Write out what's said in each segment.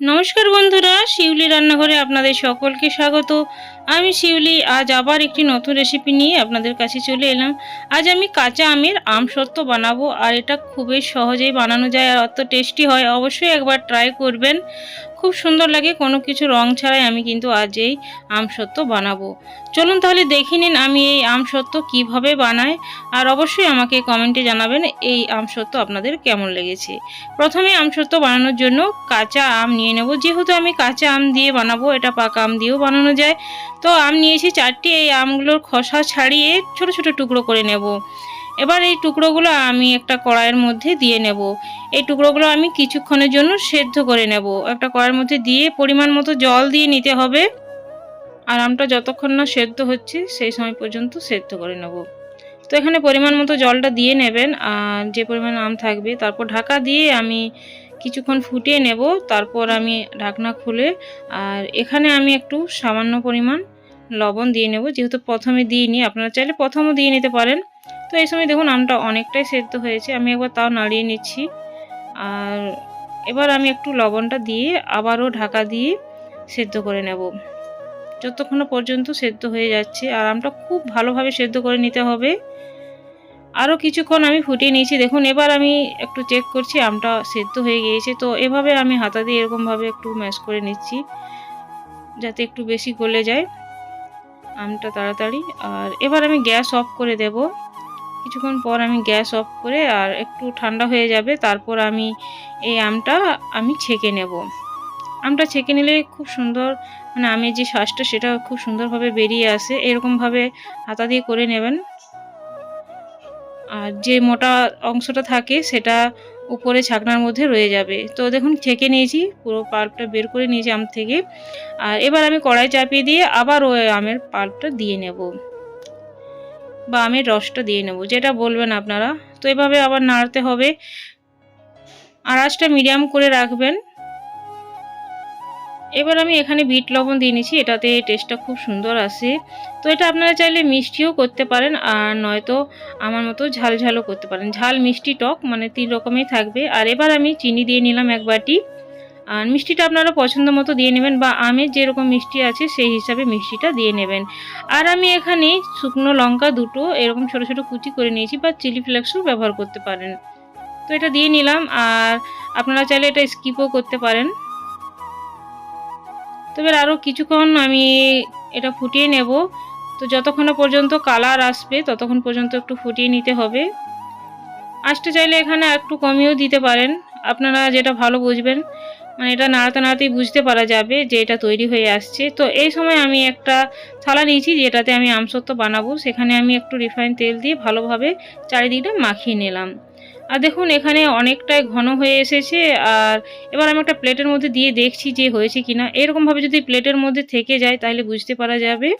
নমস্কার বন্ধুরা, শিউলি রান্নাঘরে আপনাদের সকলকে স্বাগত। আমি শিউলি, আজ আবার একটি নতুন রেসিপি নিয়ে আপনাদের কাছে চলে এলাম। আজ আমি কাঁচা আমের আম সত্ত্ব বানাবো, আর এটা খুবই সহজেই বানানো যায় আর অত টেস্টি হয়। অবশ্যই একবার ট্রাই করবেন। খুব সুন্দর লাগে, কোনো কিছু রং ছাড়াই আমি কিন্তু আজ এই আম সত্ত্ব বানাবো। চলুন তাহলে দেখে নিন আমি এই আম সত্ত্ব কীভাবে বানাই, আর অবশ্যই আমাকে কমেন্টে জানাবেন এই আম সত্ত্ব আপনাদের কেমন লেগেছে। প্রথমে আম সত্ত্ব বানানোর জন্য কাঁচা আম নিয়ে নেব। যেহেতু আমি কাঁচা আম দিয়ে বানাবো, এটা পাকা আম দিয়েও বানানো যায়। তো আম নিয়েছি চারটি এই আমগুলোর খোসা ছাড়িয়ে ছোট ছোট টুকরো করে নেব। এবার এই টুকরোগুলো আমি একটা কড়াইয়ের মধ্যে দিয়ে নেব। এই টুকরোগুলো আমি কিছুক্ষণের জন্য সেদ্ধ করে নেব। একটা কড়াইয়ের মধ্যে দিয়ে পরিমাণ মতো জল দিয়ে নিতে হবে। আর আমটা যতক্ষণ না সেদ্ধ হচ্ছে, সেই সময় পর্যন্ত সেদ্ধ করে নেব। তো এখানে পরিমাণ মতো জলটা দিয়ে নেবেন। আর যে পরিমাণ আম থাকবে, তারপর ঢাকা দিয়ে আমি কিছুক্ষণ ফুটিয়ে নেব। তারপর আমি ঢাকনা খুলে, আর এখানে আমি একটু সামান্য পরিমাণ লবণ দিয়ে নেব। যেহেতু প্রথমে দিইনি, আপনারা চাইলে প্রথমও দিয়ে নিতে পারেন। তো এই সময় দেখুন, আমটা অনেকটাই সেদ্ধ হয়েছে। আমি একবার তাও নাড়িয়ে নিচ্ছি। আর এবার আমি একটু লবণটা দিয়ে আবারও ঢাকা দিয়ে সেদ্ধ করে নেব। যতক্ষণ পর্যন্ত সেদ্ধ হয়ে যাচ্ছে, আর আমটা খুব ভালোভাবে সেদ্ধ করে নিতে হবে। আরও কিছুক্ষণ আমি ফুটিয়ে নিয়েছি। দেখুন, এবার আমি একটু চেক করছি, আমটা সেদ্ধ হয়ে গিয়েছে। তো এভাবে আমি হাতা দিয়ে এরকমভাবে একটু ম্যাশ করে নিচ্ছি, যাতে একটু বেশি গলে যায় আমটা তাড়াতাড়ি। আর এবার আমি গ্যাস অফ করে দেব। কিছুক্ষণ পর আমি গ্যাস অফ করে আর একটু ঠান্ডা হয়ে যাবে, তারপর আমি এই আমটা আমি ছেঁকে নেব। আমটা ছেঁকে নিলে খুব সুন্দর মানে আমের যে শ্বাসটা সেটা খুব সুন্দরভাবে বেরিয়ে আসে। এরকমভাবে হাতা দিয়ে করে নেবেন। আর যে মোটা অংশটা থাকে সেটা উপরে ছাকনার মধ্যে রয়ে যাবে। তো দেখুন, ছেঁকে নিয়েছি, পুরো পাল্পটা বের করে নিয়েছি আম থেকে। আর এবার আমি কড়াই চাপিয়ে দিয়ে আবার ওই আমের পাল্পটা দিয়ে নেব। বা আমের রসটা দিয়ে নেব, যেটা বলবেন আপনারা। তো এভাবে আবার নাড়তে হবে। আর আঁচটা মিডিয়াম করে রাখবেন। এবার আমি এখানে বিট লবণ দিয়ে নিচ্ছি, এটাতে টেস্টটা খুব সুন্দর আসে। তো এটা আপনারা চাইলে মিষ্টিও করতে পারেন, আর নয়তো আমার মতো ঝাল ঝালও করতে পারেন। ঝাল মিষ্টি টক মানে তিন রকমেই থাকবে। আর এবার আমি চিনি দিয়ে নিলাম এক বাটি। আর মিষ্টিটা আপনারা পছন্দ মতো দিয়ে নেবেন বা আমের যেরকম মিষ্টি আছে সেই হিসাবে মিষ্টিটা দিয়ে নেবেন। আর আমি এখানে শুকনো লঙ্কা দুটো এরকম ছোট ছোট কুচি করে নিয়েছি বা চিলি ফ্লেক্সও ব্যবহার করতে পারেন। তো এটা দিয়ে নিলাম আর আপনারা চাইলে এটা স্কিপও করতে পারেন। তবে আরও কিছুক্ষণ আমি এটা ফুটিয়ে নেব। তো যতক্ষণ পর্যন্ত কালার আসবে ততক্ষণ পর্যন্ত একটু ফুটিয়ে নিতে হবে। আঁচটা চাইলে এখানে একটু কমিয়েও দিতে পারেন। আপনারা যেটা ভালো বুঝবেন। মানে এটা নাড়াতে নাড়াতেই বুঝতে পারা যাবে যে এটা তৈরি হয়ে আসছে। তো এই সময় আমি একটা থালা নিয়েছি যেটাতে আমি আমসত্ব বানাবো। সেখানে আমি একটু রিফাইন তেল দিয়ে ভালোভাবে চারিদিকটা মাখিয়ে নিলাম। আর দেখুন, এখানে অনেকটাই ঘন হয়ে এসেছে। আর এবার আমি একটা প্লেটের মধ্যে দিয়ে দেখছি যে হয়েছে কিনা। এরকমভাবে যদি প্লেটের মধ্যে থেকে যায়, তাহলে বুঝতে পারা যাবে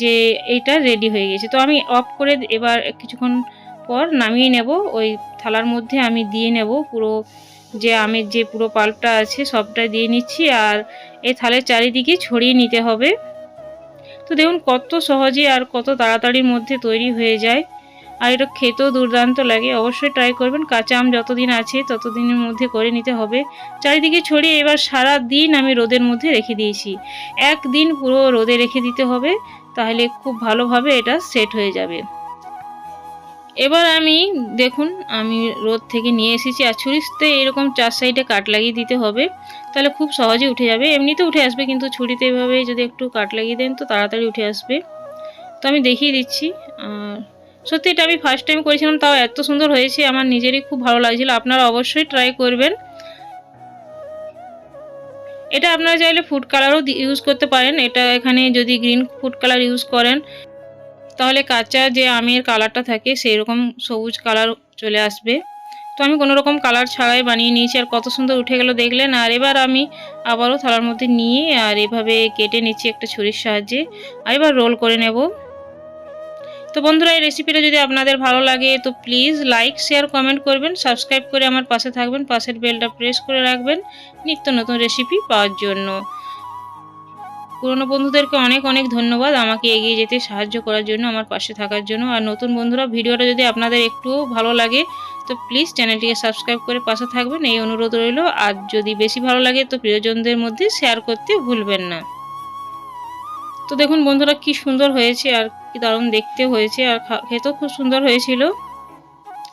যে এইটা রেডি হয়ে গেছে। তো আমি অফ করে এবার কিছুক্ষণ পর নামিয়ে নেব। ওই থালার মধ্যে আমি দিয়ে নেব পুরো যে আমের যে পুরো পাল্পটা আছে সবটা দিয়ে নিচ্ছি আর এই থালের চারিদিকে ছড়িয়ে নিতে হবে। তো দেখুন কত সহজে আর কত তাড়াতাড়ির মধ্যে তৈরি হয়ে যায়। আর এটা খেতেও দুর্দান্ত লাগে। অবশ্যই ট্রাই করবেন। কাঁচা আম যতদিন আছে ততদিনের মধ্যে করে নিতে হবে। চারিদিকে ছড়িয়ে এবার সারা দিন আমি রোদের মধ্যে রেখে দিয়েছি। একদিন পুরো রোদে রেখে দিতে হবে। তাহলে খুব ভালোভাবে এটা সেট হয়ে যাবে। এবার আমি, দেখুন, আমি রোদ থেকে নিয়ে এসেছি। আর ছুরিতে এরকম চার সাইডে কাট লাগিয়ে দিতে হবে, তাহলে খুব সহজে উঠে যাবে। এমনিতে উঠে আসবে, কিন্তু ছুরিতে এভাবে যদি একটু কাট লাগিয়ে দেন, তো তাড়াতাড়ি উঠে আসবে। তো আমি দেখিয়ে দিচ্ছি। আর সত্যি এটা আমি ফার্স্ট টাইম করেছিলাম, তাও এত সুন্দর হয়েছে, আমার নিজেরই খুব ভালো লাগছিল। আপনারা অবশ্যই ট্রাই করবেন। এটা আপনারা চাইলে ফুড কালারও ইউজ করতে পারেন। এটা এখানে যদি গ্রিন ফুড কালার ইউজ করেন তাহলে কাঁচা যে আমের কালারটা থাকে সেই রকম সবুজ কালার চলে আসবে। তো আমি কোনো রকম কালার ছাড়াই বানিয়ে নিয়েছি আর কত সুন্দর উঠে গেল দেখলেন। আর এবার আমি আবারও থালার মধ্যে নিয়ে আর এভাবে কেটে নিচ্ছি একটা ছুরির সাহায্যে। আর এবার রোল করে নেব। তো বন্ধুরা, এই রেসিপিটা যদি আপনাদের ভালো লাগে তো প্লিজ লাইক শেয়ার কমেন্ট করবেন সাবস্ক্রাইব করে আমার পাশে থাকবেন, পাশের বেলটা প্রেস করে রাখবেন। নিত্য নতুন রেসিপি পাওয়ার জন্য। পুরনো বন্ধুদেরকে অনেক অনেক ধন্যবাদ আমাকে এগিয়ে যেতে সাহায্য করার জন্য, আমার পাশে থাকার জন্য। আর নতুন বন্ধুরা, ভিডিওটা যদি আপনাদের একটু ভালো লাগে, তো প্লিজ চ্যানেলটিকে সাবস্ক্রাইব করে পাশে থাকবেন। এই অনুরোধ রইল, আর যদি বেশি ভালো লাগে, তো প্রিয়জনদের মধ্যে শেয়ার করতে ভুলবেন না। তো দেখুন বন্ধুরা, কি সুন্দর হয়েছে আর কি দারুণ দেখতে হয়েছে, আর খেতেও খুব সুন্দর হয়েছিল।